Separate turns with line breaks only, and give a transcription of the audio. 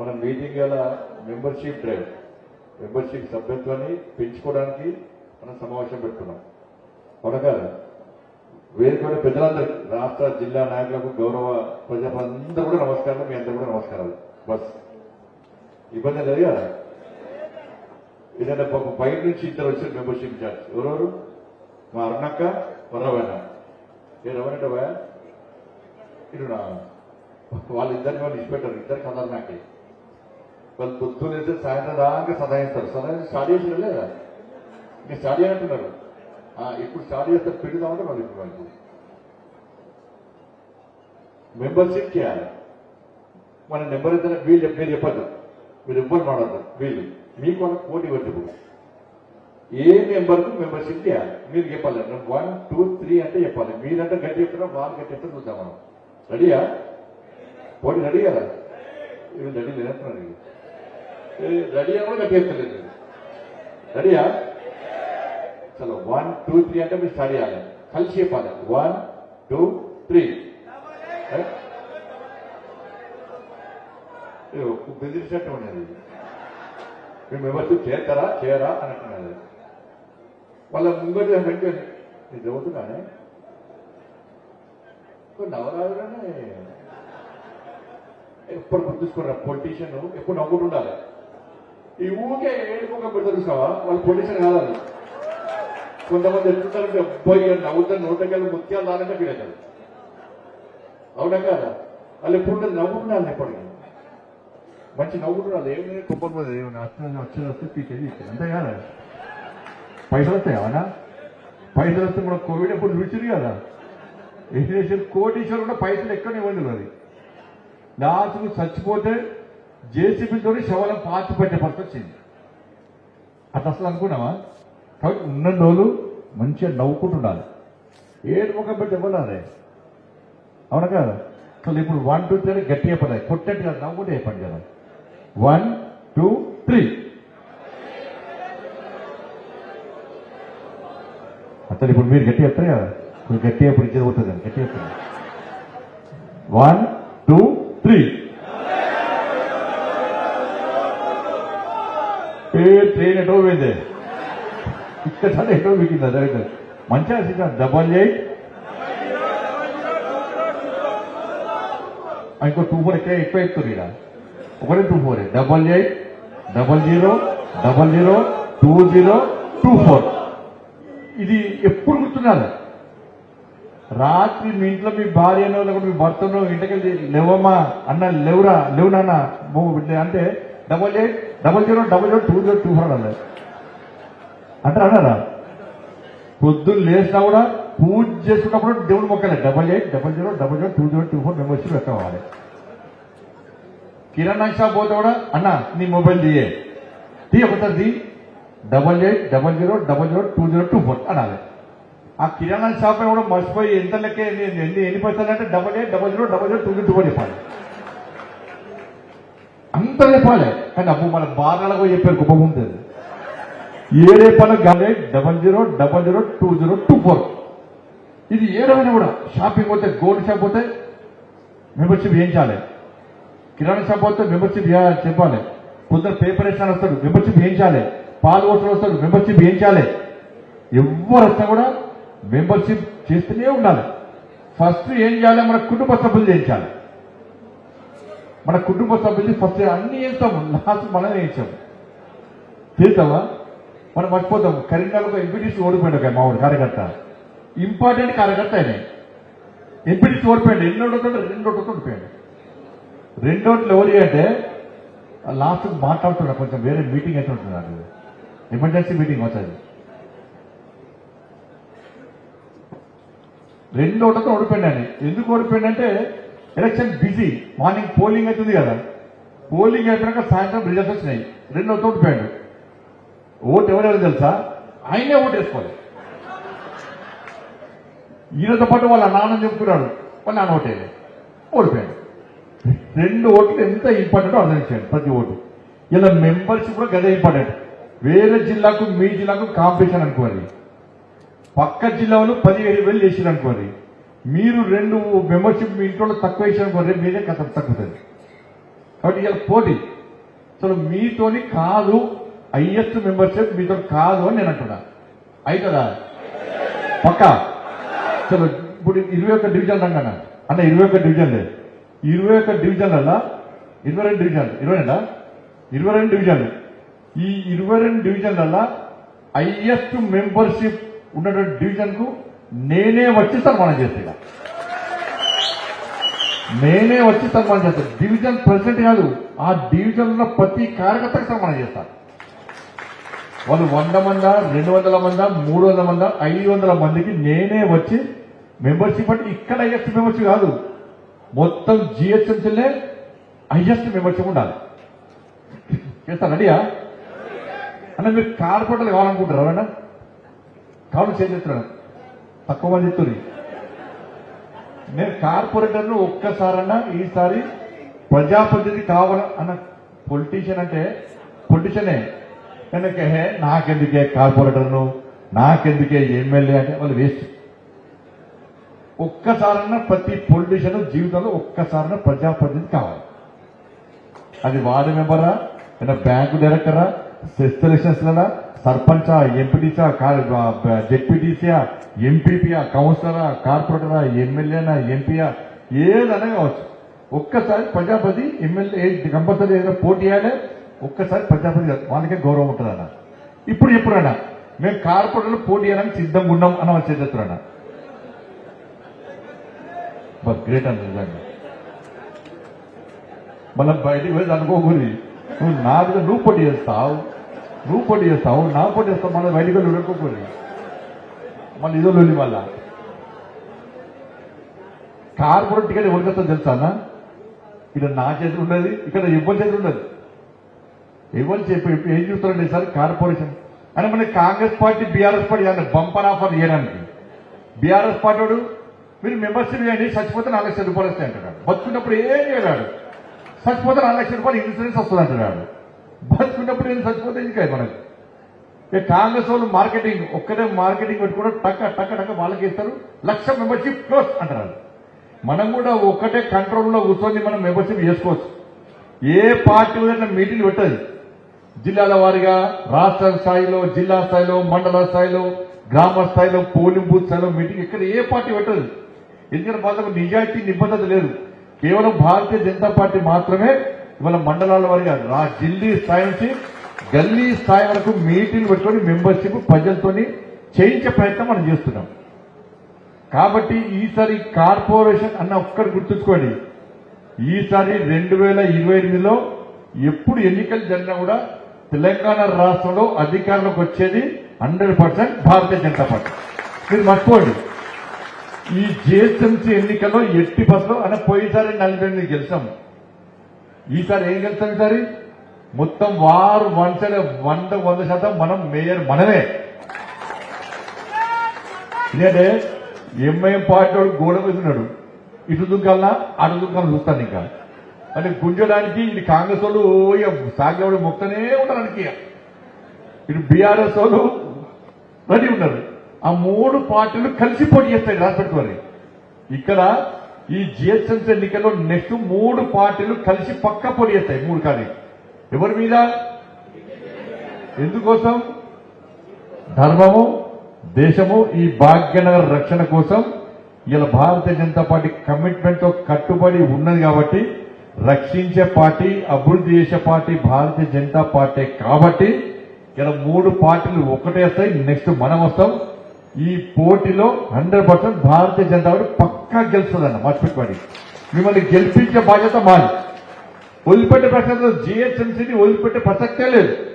మన మీటింగ్ గల membership drive membership సభ్యత్వాన్ని పెంచుకోవడానికి మనం సమావేశం పెట్టుకున్నాం. అవునా కదా? వేరుకొని పెద్దలందరికీ రాష్ట్ర జిల్లా నాయకులకు గౌరవ ప్రజలందరూ కూడా నమస్కారం మీ అందరూ కూడా నమస్కారాలు. బస్. ఇబ్బంది లేదు కదా? ఏదైనా బయట నుంచి ఇద్దరు వచ్చారు మెంబర్షిప్ చార్జ్ ఎవరెవరు? మా అరుణక్క వరవైన ఏ రవనంటే ఇటు వాళ్ళిద్దరిని వాళ్ళు ఇచ్చిపెట్టారు. ఇద్దరికి అదర్నాకే వాళ్ళు పొద్దున్న వేస్తే సాయంత్రం దాకా సదాయిస్తారు సదాయి స్టార్ట్ చేసిన లేదా ఇంకా స్టార్ట్ చేయాలంటున్నారు. ఇప్పుడు స్టార్ట్ చేస్తే పెడదామంటే వాళ్ళు ఇప్పుడు వాళ్ళకి మెంబర్షిప్ చేయాలి. మన నెంబర్ అయితే వీళ్ళు మీరు చెప్పద్దు. మీరు ఎవ్వరు మాడద్దు వీళ్ళు. మీకు వాళ్ళకి పోటీ పెట్టు ఏ మెంబర్కు మెంబర్షిప్ చేయాలి? మీరు చెప్పాలి. వన్ టూ త్రీ అంటే చెప్పాలి. మీరంటే గట్టి చెప్తారా వాళ్ళు గట్టి చెప్తారు చూద్దాం మనం. రెడీయా పోటీ రెడీ కదా? ఇది రెడీ లేదంటున్నారు రెడీ కూడా గట్టి చెప్తలేదు రెడీయా చలో వన్ టూ త్రీ అంటే మీరు స్టార్ట్ చేయాలి కలిసి చెప్పాలి వన్ టూ త్రీ బెదిరించినట్టు ఉన్నది మేము ఎవరు చేస్తారా చేయరా అని అంటున్నది వాళ్ళ ముంగటి వెంటనే నేను చదువుతున్నానే నవరాజుగానే ఎప్పుడు గుర్తుంచుకున్నారు పొలిటీషియన్ ఎప్పుడు నవ్వుకుంటూ ఉండాలి ఈ ఊకే ఏడుకోక పెడతారు చూసావా? వాళ్ళు పొలిటీషియన్ కాదు కొంతమంది ఎత్తుతారంటే అబ్బాయి నవ్వుతారు నోటకెళ్ళి ముత్యాలు రానంటే ఫీల్ అవుతారు అవునా కాదా? వాళ్ళు ఎప్పుడు నవ్వుకున్నారు ఎప్పటికీ. మంచి నవ్వుకున్నారు ఏమి? కుప్పల ఏమైనా ఏమి వచ్చేది వస్తే పీకేది అంతే కదా? పైసలు వస్తాయి అవునా? పైసలు వస్తే మనం కోవిడ్ ఎప్పుడు చూచింది కదా? ఇంటర్నేషనల్ కోటీశ్వరు కూడా పైసలు ఎక్కడ ఇవ్వండి అది లాస్ట్కు చచ్చిపోతే జేసీబీతో శవాలను పాతి పట్టే పరిస్థితి వచ్చింది. అట్లా అసలు అనుకున్నావా? కాబట్టి ఉన్న రోజులు మంచిగా నవ్వుకుంటుండాలి. ఏడు ముఖం పెట్టి ఇవ్వాలి అవునా కదా? అసలు ఇప్పుడు వన్ టూ త్రీ గట్టి చెప్పలేదు. కొట్టండి కదా నవ్వుకుంటే చెప్పండి కదా. వన్ టూ త్రీ అసలు ఇప్పుడు మీరు గట్టి చెప్తారు కదా? ఇప్పుడు గట్టి ఎప్పుడు ఇచ్చేది పోతుంది గట్టి చెప్తారు? వన్ టూ త్రీ ఏ ట్రైన్ ఎటో పోయింది? ఇక్కడ ఎటో వీకింది అదే మంచిగా సిద్ధం డబల్ ఎయిట్ ఇంకో టూ ఫోర్ ఇక్కడ ఎక్కువ ఎక్కుతుంది ఇక్కడ ఒకటే two four double eight double zero double zero two zero two four ఇది ఎప్పుడు గుర్తున్నారు? రాత్రి మీ ఇంట్లో మీ భార్యనో లేకపోతే మీ భర్తనో ఇంటికి లేవమ్మా అన్న లేవురా లేవు నాన్న అంటే double eight double zero double zero two zero two four అన్నారు. అంటే అన్నారా? పొద్దున్న లేచినా కూడా పూజ చేసుకున్నప్పుడు దేవుడు మొక్కలే double eight double zero double zero two zero two four membership ఎక్కవాలి kirana shop పోతే కూడా అన్న నీ మొబైల్ తీయే. తీ ఒకసారి తీ. Double eight double zero double zero two zero two four అనాలి. ఆ కిరాణా షాప్ కూడా మర్చిపోయి ఎంత లెక్క ఎన్ని ఎన్ని పైసలు అంటే double eight double zero double zero two zero two four చెప్పాలి. అంత చెప్పాలి కానీ అప్పు మన బాధలకు చెప్పారు గొప్ప ఉంటుంది ఏ పని గానే double zero double zero two zero two four. ఇది ఏ ఏడమైనా కూడా షాపింగ్ పోతే గోల్డ్ షాప్ పోతే మెంబర్షిప్ వేయించాలి కిరాణా షాప్ పోతే మెంబర్షిప్ చెప్పాలి. పొద్దున పేపర్ వేసిన వస్తాడు మెంబర్షిప్ చేయించాలి పాలు కోసం వస్తాడు మెంబర్షిప్ చేయించాలి ఎవరు వస్తా కూడా మెంబర్షిప్ చేస్తూనే ఉండాలి. ఫస్ట్ ఏం చేయాలి? మన కుటుంబ సభ్యులు చేయించాలి మన కుటుంబ సభ్యులు ఫస్ట్ అన్ని వేస్తాము లాస్ట్ మనం వేయించాము చేస్తావా మనం మర్చిపోతాం కరీంనగర్లో ఎంపీటీసీ ఓడిపోయాడు ఒక మా ఊరు కార్యకర్త. ఇంపార్టెంట్ కార్యకర్త ఆయన. ఎంపీటీసీ ఓడిపోయాడు ఎన్ని ఓడిపోతాడు రెండు ఓడిపోతే ఓడిపోయాడు రెండోట్లు ఎవరి అంటే లాస్ట్ మాట్లాడుతున్నా కొంచెం వేరే మీటింగ్ అయితే ఉంటుంది ఎమర్జెన్సీ మీటింగ్ వచ్చేది రెండు ఓట్లతో ఓడిపోయాడు ఎందుకు ఓడిపోయాడంటే ఎలక్షన్ బిజీ మార్నింగ్ పోలింగ్ అవుతుంది కదా. పోలింగ్ అయిపోయాక సాయంత్రం రిజల్ట్స్ వచ్చినాయి. రెండు తోటి ఓడిపోయాడు ఓటు ఎవరెవరు తెలుసా? ఆయనే ఓటు వేసుకోవాలి. ఈయనతో పాటు వాళ్ళ నాన్న చెప్పుకున్నాడు. వాళ్ళ నాన్న ఓటే ఓడిపోయాడు. రెండు ఓట్లు ఎంత ఇంపార్టెంట్ అర్థం ప్రతి ఓటు. ఇలా మెంబర్షిప్ కూడా గదే ఇంపార్టెంట్ వేరే జిల్లాకు మీ జిల్లాకు కాంపిటీషన్ అనుకోవాలి. పక్క జిల్లాలో పదిహేడు వేలు చేసిన అనుకోండి మీరు రెండు మెంబర్షిప్ మీ ఇంట్లో తక్కువ వేసిన అనుకోండి మీరే కథ తగ్గుతుంది. కాబట్టి ఇలా పోటీ. అసలు మీతోని కాదు హైయెస్ట్ మెంబర్షిప్ మీతో కాదు అని నేను అంటున్నా. అవుతుందా పక్క? చలో ఇప్పుడు ఇరవై ఒక్క డివిజన్ రంగన్న. అన్న ఇరవై ఒక్క డివిజన్ లేదు ఇరవై ఒక్క డివిజన్ల ఇరవై రెండు డివిజన్ ఇరవై రెండా? ఇరవై రెండు డివిజన్లు ఈ ఇరవై రెండు డివిజన్లలో హైయెస్ట్ మెంబర్షిప్ ఉన్నటువంటి డివిజన్కు నేనే వచ్చి సన్మానం చేస్తా నేనే వచ్చి సన్మానం చేస్తాను డివిజన్ ప్రెసిడెంట్ కాదు ఆ డివిజన్ ఉన్న ప్రతి కార్యకర్తకు సన్మానం చేస్తాను వాళ్ళు వంద మంద రెండు వందల మంద మూడు వందల మంద ఐదు వందల మందికి నేనే వచ్చి మెంబర్షిప్ అంటే ఇక్కడ ఐఎస్టీ మెంబర్షిప్ కాదు. మొత్తం జిహెచ్ఎంసీలే ఐఎస్టీ మెంబర్షిప్ ఉండాలి. చేస్తాను అడియా అన్న మీరు కార్పొరేటర్లు కావాలనుకుంటారు ఎవరన్నా కావాలి చేస్తున్నాను తక్కువ మంది చెప్తుంది నేను కార్పొరేటర్ను ఒక్కసారన్నా ఈసారి ప్రజాప్రతినిధి కావాల అన్న పొలిటీషియన్ అంటే పొలిటీషియనే కనుక హే నాకెందుకే కార్పొరేటర్ను? నాకెందుకే ఎమ్మెల్యే అంటే వాళ్ళు వేస్ట్. ఒక్కసారన్నా ప్రతి పొలిటీషియన్ జీవితంలో ఒక్కసారన్నా ప్రజాప్రతినిధి కావాలి. అది వార్డు మెంబరా? లేదా బ్యాంకు డైరెక్టరా? సెస్ట్ ఎలక్షన్స్ సర్పంచా ఎంపీటీసా ఎంపీపీయా కౌన్సిలరా కార్పొరేటరా ఎమ్మెల్యేనా ఎంపీయా ఏదైనా కావచ్చు. ఒక్కసారి ప్రజాపతి ఎమ్మెల్యే కంపల్సరీ ఏదైనా పోటీ చేయాలి. ఒక్కసారి ప్రజాపతి వాళ్ళకే గౌరవం ఉంటుందన్న. ఇప్పుడు ఎప్పుడన్నా మేము కార్పొరేటర్లు పోటీ చేయడానికి సిద్ధంగా ఉన్నాం అని వాళ్ళు బట్ గ్రేట్ అన్న నిజంగా. మనం బయటికి వెళ్ళి అనుకోకూడదు నువ్వు నా నువ్వు పోటీ చేస్తావు. నువ్వు పోటీ చేస్తావు నా పోటీ చేస్తావు మన బయటికి వెళ్ళి అనుకోకూడదు మళ్ళీ ఇదో లొల్లి మళ్ళా. కార్పొరేట్ టికెట్ ఎవరికి తెలుసా అన్న? ఇక్కడ నా చేతులు ఉండదు ఇక్కడ ఎవరి చేతులు ఉండదు? ఎవరు చెప్పి ఏం చూస్తారండి సార్ కార్పొరేషన్. అని మన కాంగ్రెస్ పార్టీ బీఆర్ఎస్ పార్టీ అంటే బంపర్ ఆఫర్ చేయడానికి. బీఆర్ఎస్ పార్టీ వాడు మీరు మెంబర్షిప్ చేయండి చచ్చిపోతే నాలుగు లక్షల రూపాయలు వస్తాయి అంటున్నాడు బతుకున్నప్పుడు ఏం చేయలేడు. చచ్చిపోతే నాలుగు లక్షల రూపాయలు ఇన్సూరెన్స్ వస్తుంది అంటున్నాడు బతుకున్నప్పుడు ఏం చచ్చిపోతే ఇంకా మనకి ఇక కాంగ్రెస్ వాళ్ళు మార్కెటింగ్ ఒక్కటే మార్కెటింగ్ పెట్టుకుంటే టక్క టక్క టక్క వాళ్ళకి ఇస్తారు. లక్ష మెంబర్షిప్ క్లోజ్ అంటారు. మనం కూడా ఒక్కటే కంట్రోల్లో కూర్చొని మనం మెంబర్షిప్ చేసుకోవచ్చు. ఏ పార్టీ ఏదైనా మీటింగ్ పెట్టదు. జిల్లాల వారీగా రాష్ట్ర స్థాయిలో జిల్లా స్థాయిలో మండల స్థాయిలో గ్రామ స్థాయిలో పోలింగ్ బూత్ స్థాయిలో మీటింగ్ ఇక్కడ ఏ పార్టీ పెట్టదు. ఎందుకంటే వాళ్ళకు నిజాయితీ నిబద్ధత లేదు. కేవలం భారతీయ జనతా పార్టీ మాత్రమే ఇవాళ మండలాల వారిగా రా ఢిల్లీ స్థాయి నుంచి గల్లీ స్థాయి వరకు మీటింగ్ పెట్టుకొని మెంబర్షిప్ ప్రజలతో చేయించే ప్రయత్నం మనం చేస్తున్నాం. కాబట్టి ఈసారి కార్పొరేషన్ అన్న ఒక్కటి గుర్తుంచుకోండి. ఈసారి రెండు వేల ఇరవై ఎనిమిదిలో ఎప్పుడు ఎన్నికలు జరిగినా కూడా తెలంగాణ రాష్ట్రంలో అధికారంలోకి వచ్చేది hundred percent Bharatiya Janata party. మీరు మర్చిపోండి. ఈ జిహెచ్ఎంసీ ఎన్నికల్లో ఎట్టి బస్సులో అన్న పోయినసారి నలభై ఎనిమిది గెలిచాము ఈసారి ఏం గెలుస్తాం ఈసారి? మొత్తం వారు వన్ సైడ్ వంద వంద శాతం మనం మేయర్ మనమే. ఎందుకంటే ఎంఐఎం పార్టీ వాడు గోడ వేసినాడు ఇటు దుంకాలనా అటు దుంకాలను చూస్తాను ఇంకా. అంటే గుంజడానికి ఇటు కాంగ్రెస్ వాళ్ళు సాగేవాడు మొక్కనే ఉండడానికి ఇటు బీఆర్ఎస్ వాళ్ళు రెడీ ఉన్నారు. ఆ మూడు పార్టీలు కలిసి పోటీ చేస్తాయి రాష్ట్రపతి ఇక్కడ ఈ జిహెచ్ఎంసీ ఎన్నికల్లో నెక్స్ట్ మూడు పార్టీలు కలిసి పక్క పోటీ చేస్తాయి మూడు కానీ. ఎవరి మీద? ఎందుకోసం? ధర్మము దేశము ఈ భాగ్యనగర్ రక్షణ కోసం ఇలా భారతీయ జనతా పార్టీ కమిట్మెంట్తో కట్టుబడి ఉన్నది కాబట్టి రక్షించే పార్టీ అభివృద్ధి చేసే పార్టీ భారతీయ జనతా పార్టీ కాబట్టి ఇలా మూడు పార్టీలు ఒకటేస్తాయి నెక్స్ట్ మనం వస్తాం. ఈ పోటీలో hundred percent Bharatiya Janata party పక్కా గెలుస్తుందన్న మర్చిపెట్టుకోండి మిమ్మల్ని గెలిపించే బాధ్యత మాది. వదిలిపెట్టే ప్రసక్తి జిహెచ్ఎంసీని వదిలిపెట్టే ప్రసక్తే లేదు.